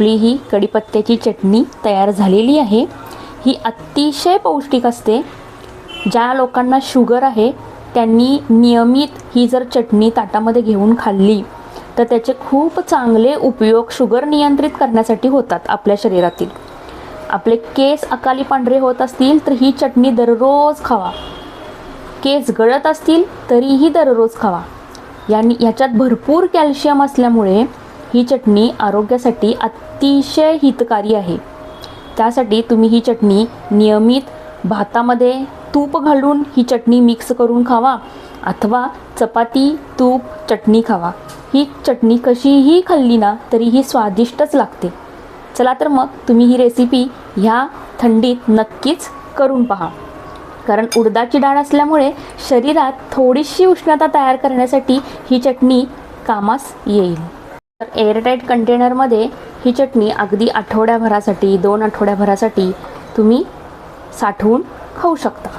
आपली ही कढीपत्त्याची चटणी तयार झालेली आहे. ही अतिशय पौष्टिक असते. ज्या लोकांना शुगर आहे त्यांनी नियमित ही जर चटणी ताटामध्ये घेऊन खाल्ली तर त्याचे खूप चांगले उपयोग शुगर नियंत्रित करण्यासाठी होतात आपल्या शरीरातील. आपले केस अकाली पांढरे होत असतील तर ही चटणी दररोज खावा. केस गळत असतील तरीही दररोज खावा. यांनी याच्यात भरपूर कॅल्शियम असल्यामुळे ही चटणी आरोग्यासाठी अतिशय हितकारी आहे. त्यासाठी तुम्ही ही चटणी नियमित भातामध्ये तूप घालून ही चटणी मिक्स करून खावा अथवा चपाती तूप चटणी खावा. ही चटणी कशीही खाल्ली ना तरी ही स्वादिष्टच लागते. चला तर मग तुम्ही ही रेसिपी ह्या थंडीत नक्कीच करून पहा. कारण उडदाची डाळ असल्यामुळे शरीरात थोडीशी उष्णता तयार करण्यासाठी ही चटणी कामास येईल. तर एअरटाईट कंटेनरमध्ये ही चटणी अगदी आठवड्याभरासाठी दोन आठवड्याभरासाठी तुम्ही साठवून खाऊ शकता.